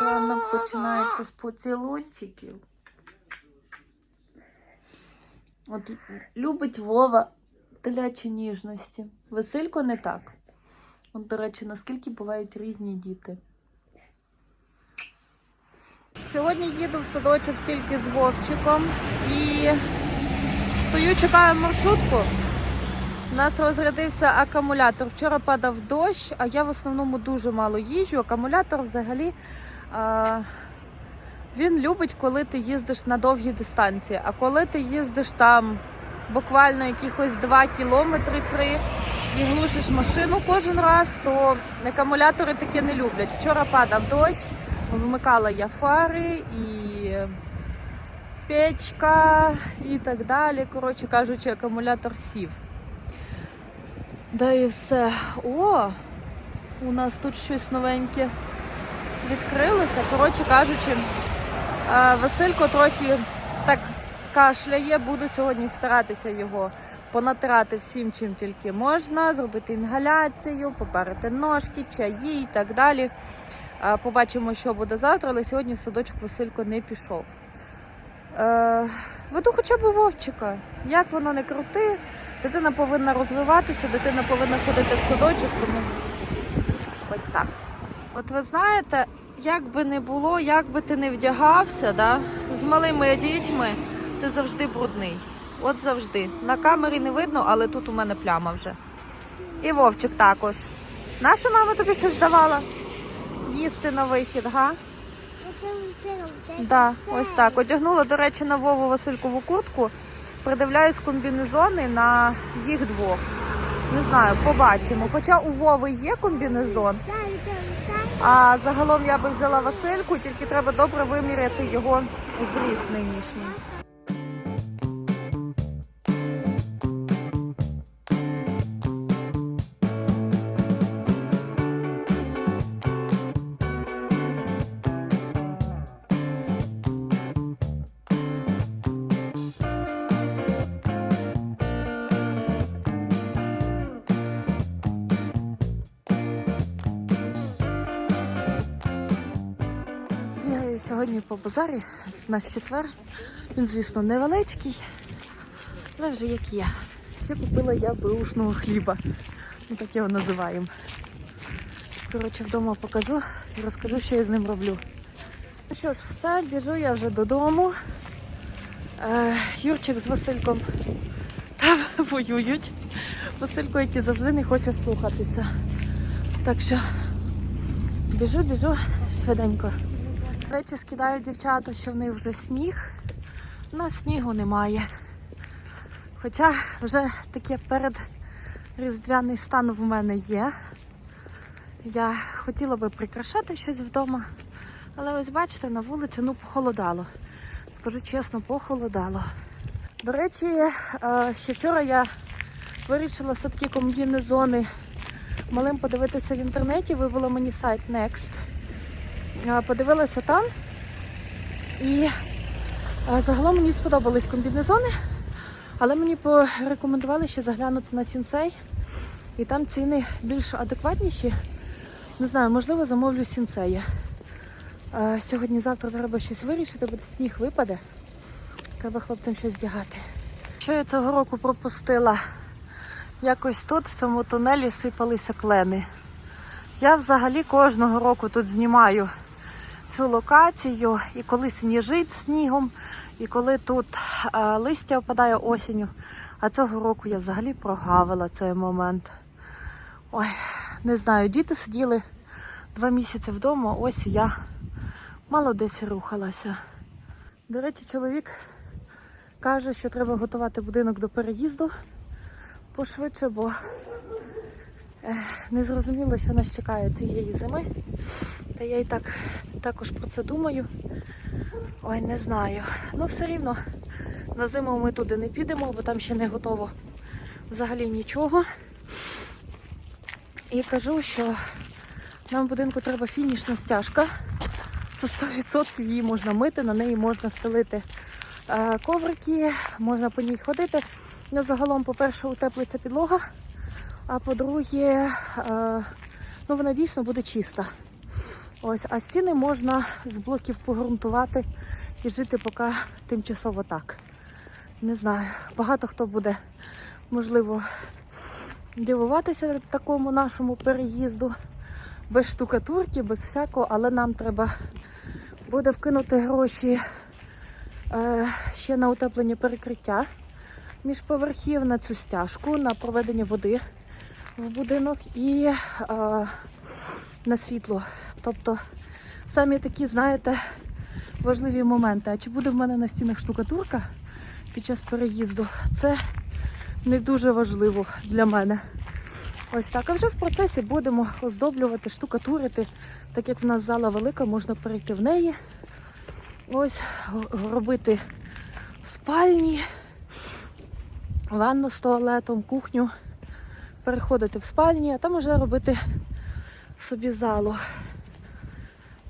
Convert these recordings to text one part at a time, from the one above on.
Ранок починається з поцілунчиків. От любить Вова телячі ніжності. Василько не так. От, до речі, наскільки бувають різні діти. Сьогодні їду в садочок тільки з Вовчиком і стою, чекаю маршрутку. У нас розрядився акумулятор. Вчора падав дощ, а я в основному дуже мало їжджу. Акумулятор взагалі він любить, коли ти їздиш на довгі дистанції. А коли ти їздиш там буквально якихось 2 кілометри 3 і глушиш машину кожен раз, то акумулятори таке не люблять. Вчора падав дощ, вмикала я фари і печка і так далі. Коротше кажучи, акумулятор сів. Да і все. О! У нас тут щось новеньке відкрилося. Коротше кажучи, е, Василько трохи так кашляє, буду сьогодні старатися його понатирати всім, чим тільки можна, зробити інгаляцію, попарити ножки, чаї і так далі. Е, Побачимо, що буде завтра, але сьогодні в садочок Василько не пішов. Е, Веду хоча б вовчика. Як воно не крути, дитина повинна розвиватися, дитина повинна ходити в садочок, тому ось так. От ви знаєте, як би не було, як би ти не вдягався, да, з малими дітьми ти завжди брудний. От завжди. На камері не видно, але тут у мене пляма вже. І Вовчик також. Наша мама тобі щось давала? Їсти на вихід, га? Да, ось так. Одягнула, до речі, на Вову Василькову куртку. Придивляюсь комбінезони на їх двох. Не знаю, побачимо. Хоча у Вови є комбінезон, а загалом я би взяла Васильку, тільки треба добре виміряти його зріст нинішній. Базарі, наш четвер. Він, звісно, невеличкий, але вже як є. Ще купила я беушного хліба. Ми так його називаємо. Коротше, вдома покажу і розкажу, що я з ним роблю. Ну що ж, все, біжу я вже додому. Е, Юрчик з Васильком там воюють. Василько, який завжди не хоче слухатися. Так що біжу, біжу швиденько. Речі, скидають дівчата, що в них вже сніг. У нас снігу немає. Хоча вже таке перед різдвяний стан в мене є. Я хотіла би прикрашати щось вдома. Але ось бачите, на вулиці ну похолодало. Скажу чесно, похолодало. До речі, е, ще вчора я вирішила все-таки комбінезони малим подивитися в інтернеті. Вивела мені сайт Next. Подивилася там. І е, загалом мені сподобались комбінезони, але мені порекомендували ще заглянути на Сінсей. І там ціни більш адекватніші. Не знаю, можливо, замовлю Сінсея. Е, Сьогодні-завтра треба щось вирішити, бо сніг випаде. Треба хлопцям щось вдягати. Що я цього року пропустила? Якось тут, в цьому тунелі, сипалися клени. Я взагалі кожного року тут знімаю цю локацію, і коли сніжить снігом, і коли тут е, листя опадає осінню. А цього року я взагалі прогавила цей момент. Ой, не знаю, діти сиділи два місяці вдома, ось я мало десь рухалася. До речі, чоловік каже, що треба готувати будинок до переїзду пошвидше, бо не зрозуміло, що нас чекає цієї зими. Та я і так також про це думаю. Ой, не знаю. Ну, все рівно на зиму ми туди не підемо, бо там ще не готово взагалі нічого. І кажу, що нам в будинку треба фінішна стяжка. Це 100% її можна мити, на неї можна стелити е, коврики, можна по ній ходити. Ну, загалом, по-перше, утеплиться підлога, а по-друге, е, ну, вона дійсно буде чиста. Ось, а стіни можна з блоків погрунтувати і жити поки тимчасово так. Не знаю, багато хто буде, можливо, дивуватися такому нашому переїзду без штукатурки, без всякого, але нам треба буде вкинути гроші е, ще на утеплення перекриття між поверхів, на цю стяжку, на проведення води в будинок і е, на світло. Тобто самі такі, знаєте, важливі моменти. А чи буде в мене на стінах штукатурка під час переїзду? Це не дуже важливо для мене. Ось так. А вже в процесі будемо оздоблювати, штукатурити. Так як в нас зала велика, можна перейти в неї. Ось робити спальні, ванну з туалетом, кухню, переходити в спальні, а там вже робити собі залу.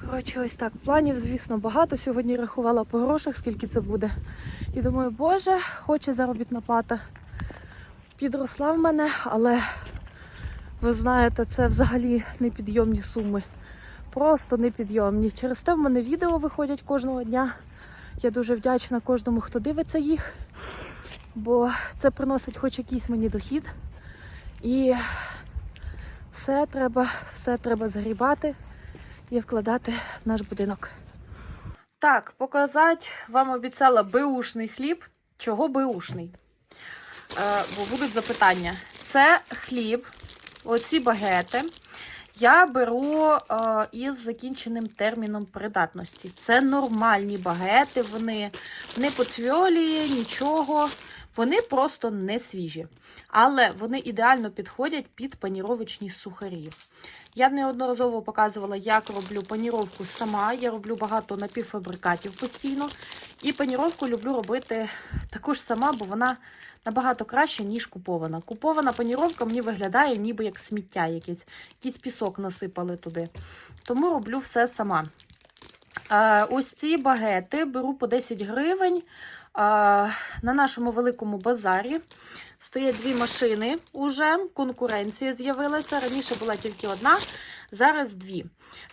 Коротше, ось так. Планів, звісно, багато. Сьогодні рахувала по грошах, скільки це буде. І думаю, боже, хоче заробітна плата. Підросла в мене, але ви знаєте, це взагалі непідйомні суми. Просто непідйомні. Через те в мене відео виходять кожного дня. Я дуже вдячна кожному, хто дивиться їх, бо це приносить хоч якийсь мені дохід. І все треба, все треба загрібати і вкладати в наш будинок. Так, показати вам обіцяла беушний хліб. Чого беушний? Е, бо будуть запитання. Це хліб, оці багети. Я беру е, із закінченим терміном придатності. Це нормальні багети, вони не поцвьолі, нічого. Вони просто не свіжі. Але вони ідеально підходять під паніровочні сухарі. Я неодноразово показувала, як роблю паніровку сама. Я роблю багато напівфабрикатів постійно. І паніровку люблю робити також сама, бо вона набагато краще, ніж купована. Купована паніровка мені виглядає ніби як сміття якесь, якийсь пісок насипали туди. Тому роблю все сама. Е, ось ці багети беру по 10 гривень. На нашому великому базарі стоять дві машини уже. Конкуренція з'явилася. Раніше була тільки одна, зараз дві.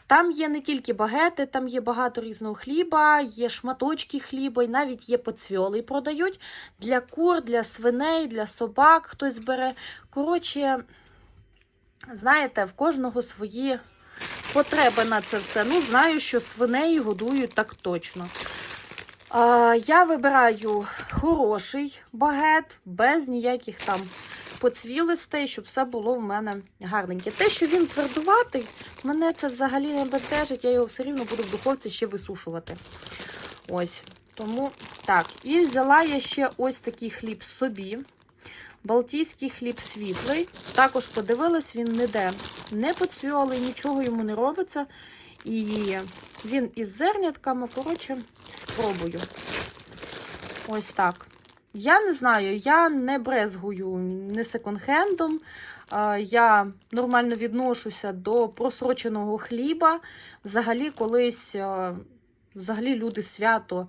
Там є не тільки багети, там є багато різного хліба, є шматочки хліба, і навіть є поцвьоли продають для кур, для свиней, для собак хтось бере. Коротше, знаєте, в кожного свої потреби на це все. Ну, знаю, що свиней годують так точно. Я вибираю хороший багет, без ніяких там поцвілостей, щоб все було в мене гарненьке. Те, що він твердуватий, мене це взагалі не бентежить, я його все рівно буду в духовці ще висушувати. Ось. Тому так. І взяла я ще ось такий хліб собі. Балтійський хліб світлий. Також подивилась, він ніде не поцвьолий, нічого йому не робиться. І він із зернятками, коротше, спробую. Ось так. Я не знаю, я не брезгую не секонд-хендом. Е, Я нормально відношуся до просроченого хліба. Взагалі, колись е, взагалі люди свято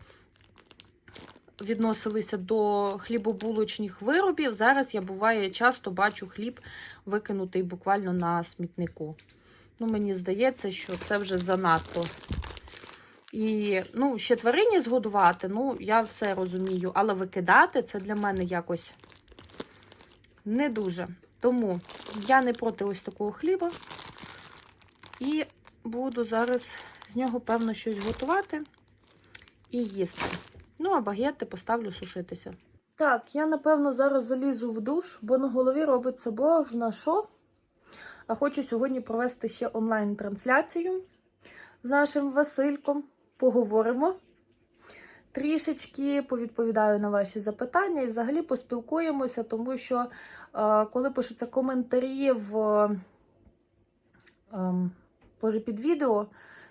відносилися до хлібобулочних виробів. Зараз я буває часто бачу хліб викинутий буквально на смітнику. Ну, мені здається, що це вже занадто. І ну, ще тварині згодувати, ну, я все розумію, але викидати це для мене якось не дуже. Тому я не проти ось такого хліба. І буду зараз з нього, певно, щось готувати і їсти. Ну, а багети поставлю сушитися. Так, я напевно зараз залізу в душ, бо на голові робиться бог на що. А хочу сьогодні провести ще онлайн-трансляцію з нашим Васильком. Поговоримо трішечки, повідповідаю на ваші запитання і взагалі поспілкуємося, тому що е, коли пишуться коментарі в е, під відео,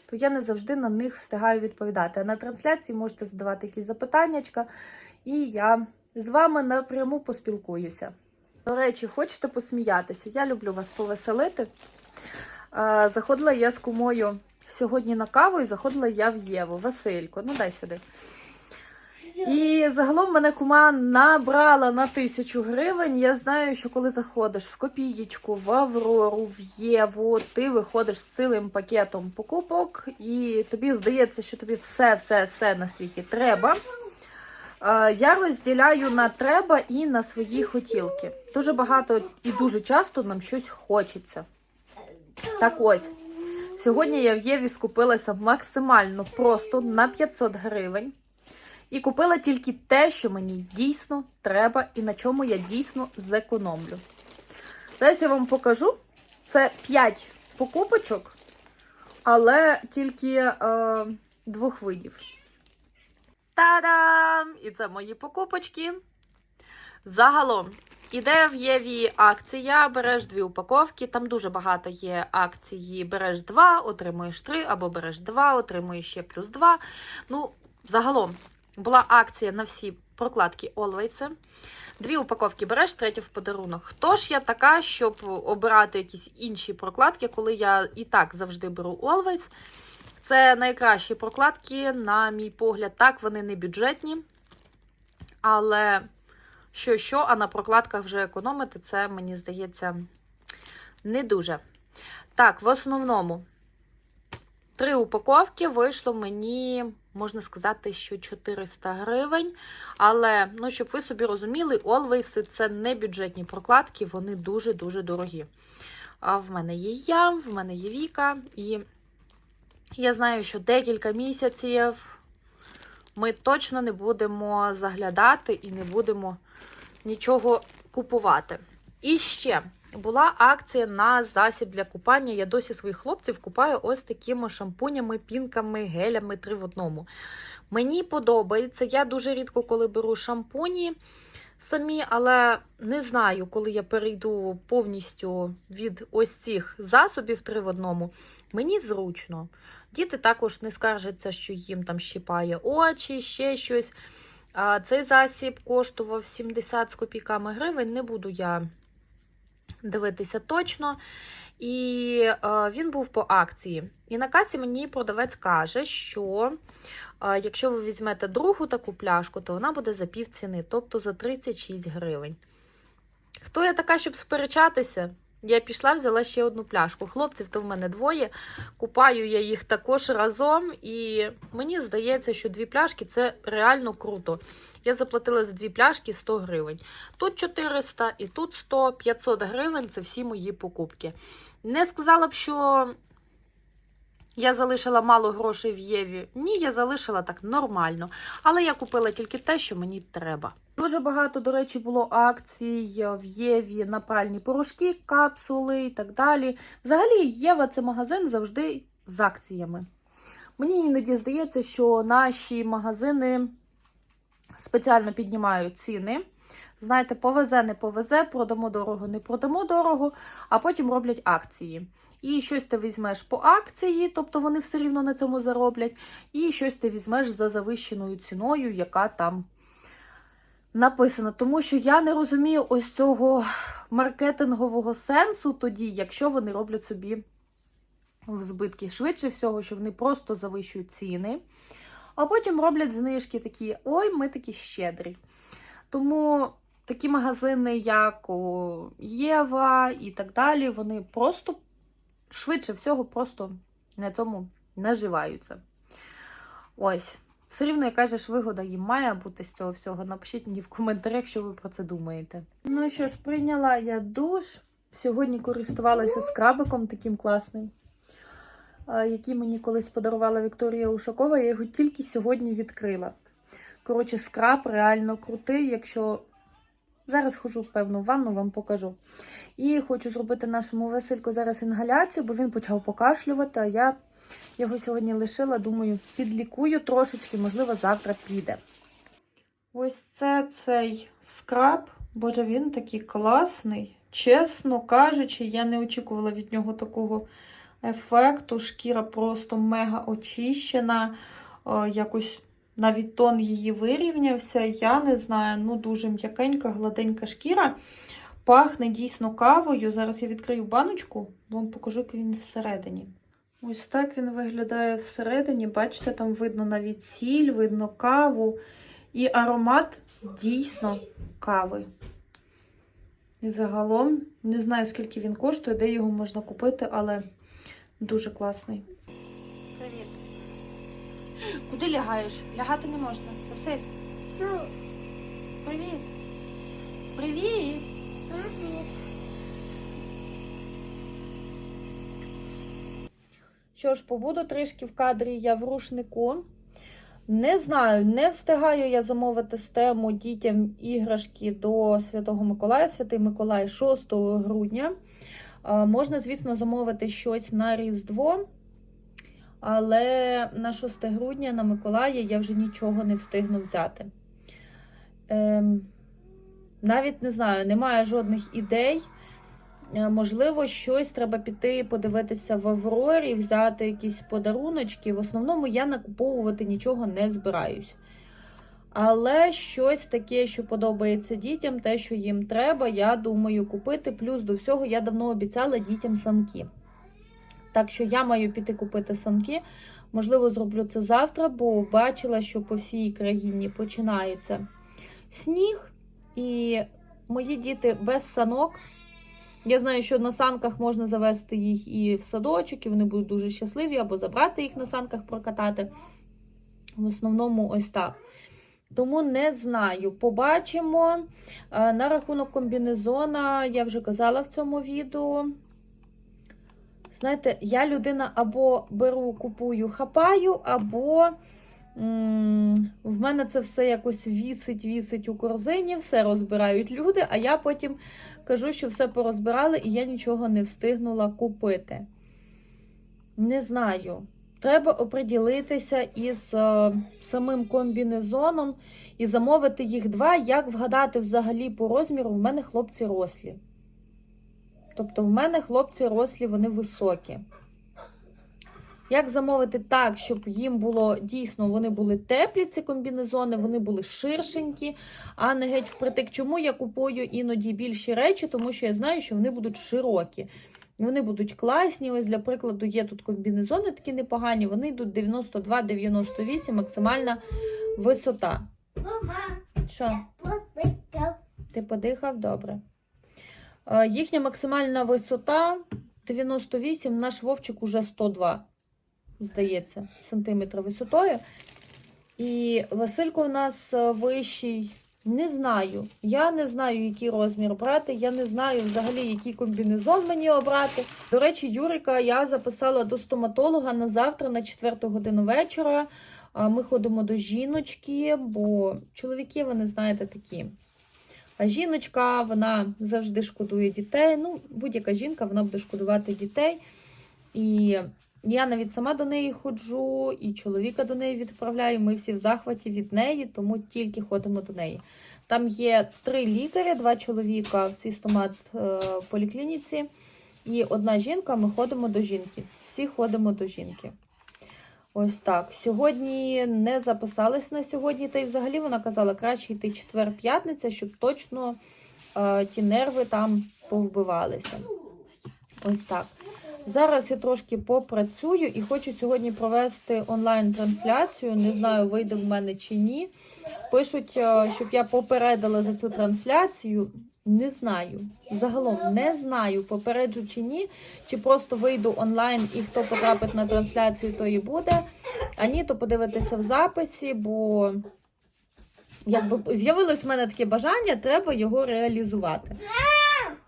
то я не завжди на них встигаю відповідати. А на трансляції можете задавати якісь запитаннячка, і я з вами напряму поспілкуюся. До речі, хочете посміятися? Я люблю вас повеселити. Е, Заходила я з кумою сьогодні на каву і заходила я в Єву. Василько, ну дай сюди. І загалом мене кума набрала на тисячу гривень. Я знаю, що коли заходиш в копієчку, в Аврору, в Єву, ти виходиш з цілим пакетом покупок, і тобі здається, що тобі все, все, все на світі треба. Е, Я розділяю на треба і на свої хотілки. Дуже багато і дуже часто нам щось хочеться. Так ось. Сьогодні я в Єві скупилася максимально просто на 500 гривень. І купила тільки те, що мені дійсно треба і на чому я дійсно зекономлю. Зараз я вам покажу. Це 5 покупочок, але тільки е, двох видів. Та-дам! І це мої покупочки. Загалом, іде в Єві акція, береш дві упаковки. Там дуже багато є акції. Береш два, отримуєш три, або береш два, отримуєш ще плюс два. Ну, загалом, була акція на всі прокладки Always. Дві упаковки береш, третю в подарунок. Хто ж я така, щоб обирати якісь інші прокладки, коли я і так завжди беру Always. Це найкращі прокладки, на мій погляд. Так, вони не бюджетні. Але що, що, а на прокладках вже економити, це, мені здається, не дуже. Так, в основному, три упаковки вийшло мені, можна сказати, що 400 гривень. Але, ну, щоб ви собі розуміли, Always це не бюджетні прокладки, вони дуже-дуже дорогі. А в мене є я, в мене є Віка, і я знаю, що декілька місяців ми точно не будемо заглядати і не будемо нічого купувати. І ще була акція на засіб для купання. Я досі своїх хлопців купаю ось такими шампунями, пінками, гелями три в одному. Мені подобається. Я дуже рідко коли беру шампуні самі, але не знаю, коли я перейду повністю від ось цих засобів три в одному. Мені зручно. Діти також не скаржаться, що їм там щипає очі, ще щось. Цей засіб коштував 70 з копійками гривень. Не буду я дивитися точно. І е, він був по акції. І на касі мені продавець каже, що е, якщо ви візьмете другу таку пляшку, то вона буде за пів ціни, тобто за 36 гривень. Хто я така, щоб сперечатися? Я пішла, взяла ще одну пляшку. Хлопців то в мене двоє. Купаю я їх також разом, і мені здається, що дві пляшки це реально круто. Я заплатила за дві пляшки 100 гривень. Тут 400 і тут 100, 500 гривень це всі мої покупки. Не сказала б, що я залишила мало грошей в Єві. Ні, я залишила так нормально. Але я купила тільки те, що мені треба. Дуже багато, до речі, було акцій в Єві на пральні порошки, капсули і так далі. Взагалі, Єва це магазин завжди з акціями. Мені іноді здається, що наші магазини спеціально піднімають ціни. Знаєте, повезе, не повезе, продамо дорого, не продамо дорого, а потім роблять акції. І щось ти візьмеш по акції, тобто вони все рівно на цьому зароблять, і щось ти візьмеш за завищеною ціною, яка там написана. Тому що я не розумію ось цього маркетингового сенсу тоді, якщо вони роблять собі в збитки. Швидше всього, що вони просто завищують ціни, а потім роблять знижки такі: ой, ми такі щедрі. Тому такі магазини, як у Єва і так далі, вони просто швидше всього просто на цьому наживаються. Ось. Все рівно, яка ж вигода їм має бути з цього всього. Напишіть мені в коментарях, що ви про це думаєте. Ну що ж, прийняла я душ. Сьогодні користувалася скрабиком таким класним, е, який мені колись подарувала Вікторія Ушакова. Я його тільки сьогодні відкрила. Коротше, скраб реально крутий. Якщо зараз хожу в певну ванну, вам покажу. І хочу зробити нашому Васильку зараз інгаляцію, бо він почав покашлювати, а я його сьогодні лишила, думаю, підлікую трошечки, можливо, завтра піде. Ось це цей скраб. Боже, він такий класний. Чесно кажучи, я не очікувала від нього такого ефекту. Шкіра просто мега очищена. Якось навіть тон її вирівнявся. Я не знаю, ну дуже м'якенька, гладенька шкіра. Пахне дійсно кавою. Зараз я відкрию баночку, вам покажу, як він всередині. Ось так він виглядає всередині. Бачите, там видно навіть сіль, видно каву. І аромат дійсно кави. І загалом не знаю, скільки він коштує, де його можна купити, але дуже класний. Куди лягаєш? Лягати не можна. Василь. Привіт. Привіт. Що ж, побуду трішки в кадрі я в рушнику. Не знаю, не встигаю я замовити з тему дітям іграшки до Святого Миколая, Святий Миколай 6 грудня. Е, Можна, звісно, замовити щось на Різдво, але на 6 грудня на Миколая я вже нічого не встигну взяти. Ем, навіть не знаю, немає жодних ідей. Е, Можливо, щось треба піти подивитися в Аврорі, взяти якісь подаруночки. В основному я накуповувати нічого не збираюсь. Але щось таке, що подобається дітям, те, що їм треба, я думаю купити. Плюс до всього я давно обіцяла дітям санки. Так що я маю піти купити санки. Можливо, зроблю це завтра, бо бачила, що по всій країні починається сніг, і мої діти без санок. Я знаю, що на санках можна завести їх і в садочок, і вони будуть дуже щасливі, або забрати їх на санках прокатати. В основному, ось так. Тому не знаю. Побачимо. Е, На рахунок комбінезона, я вже казала в цьому відео. Знаєте, я людина або беру, купую, хапаю, або в мене це все якось вісить, вісить у корзині, все розбирають люди, а я потім кажу, що все порозбирали, і я нічого не встигнула купити. Не знаю. Треба оприділитися із е, самим комбінезоном і замовити їх два. Як вгадати взагалі по розміру, в мене хлопці рослі. Тобто, в мене хлопці рослі, вони високі. Як замовити так, щоб їм було дійсно, вони були теплі, ці комбінезони, вони були ширшенькі, а не геть впритик. Чому я купую іноді більші речі? Тому що я знаю, що вони будуть широкі. Вони будуть класні. Ось, для прикладу, є тут комбінезони такі непогані, вони йдуть 92-98, максимальна висота. Мама, Що? Ти подихав? Добре. Е, Їхня максимальна висота 98, наш вовчик уже 102, здається, сантиметра висотою. І Василько у нас е, вищий. Не знаю. Я не знаю, який розмір брати. Я не знаю взагалі, який комбінезон мені обрати. До речі, Юрика я записала до стоматолога на завтра, на 4 годину вечора. Ми ходимо до жіночки, бо чоловіки, вони знаєте, такі. А жіночка, вона завжди шкодує дітей. Ну, будь-яка жінка, вона буде шкодувати дітей. І я навіть сама до неї ходжу, і чоловіка до неї відправляю. Ми всі в захваті від неї, тому тільки ходимо до неї. Там є три лікарі, два чоловіка в цій стомат е, поліклініці, і одна жінка. Ми ходимо до жінки. Всі ходимо до жінки. Ось так. Сьогодні не записались на сьогодні, та й взагалі вона казала, краще йти четвер-п'ятниця, щоб точно е, ті нерви там повбивалися. Ось так. Зараз я трошки попрацюю і хочу сьогодні провести онлайн-трансляцію. Не знаю, вийде в мене чи ні. Пишуть, е, щоб я попередила за цю трансляцію. Не знаю. Загалом не знаю, попереджу чи ні, чи просто вийду онлайн і хто потрапить на трансляцію, то і буде. А ні, то подивитися в записі, бо якби з'явилось в мене таке бажання, треба його реалізувати.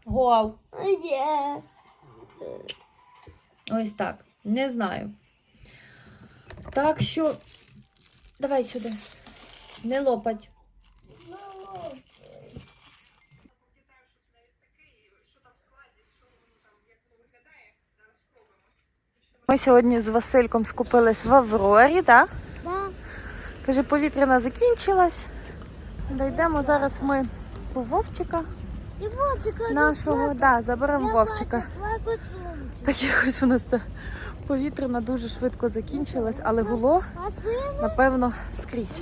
Гов. Ось так. Не знаю. Так що. Давай сюди. Не лопать. Ми сьогодні з Васильком скупились в Аврорі, так? Да. Каже, повітряна закінчилась. Дійдемо зараз ми по Вовчика нашого. Да, заберемо Вовчика. Так якось у нас ця повітряна дуже швидко закінчилась, але гуло, напевно, скрізь.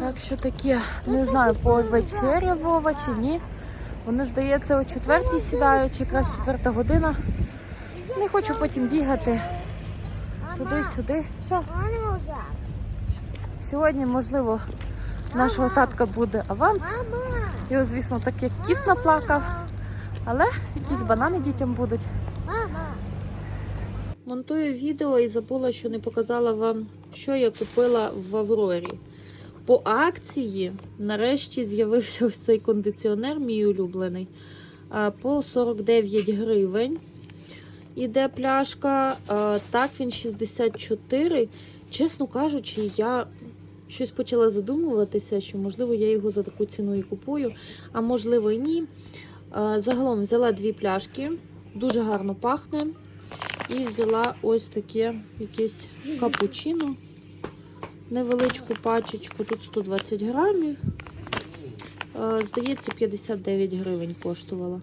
Так що таке, не знаю, по вечері Вова чи ні. Вони, здається, о четвертій сідають, якраз четверта година. Не хочу потім бігати туди-сюди. Що? Сьогодні, можливо, нашого татка буде аванс. Його, звісно, так як кіт наплакав, але якісь банани дітям будуть. Монтую відео і забула, що не показала вам, що я купила в Аврорі. По акції нарешті з'явився ось цей кондиціонер, мій улюблений. По 49 гривень. Іде пляшка. Так, він 64. Чесно кажучи, я щось почала задумуватися, що можливо я його за таку ціну і купую, а можливо і ні. Загалом взяла дві пляшки, дуже гарно пахне. І взяла ось таке якесь капучино. Невеличку пачечку, тут 120 грамів. Е, Здається, 59 гривень коштувала.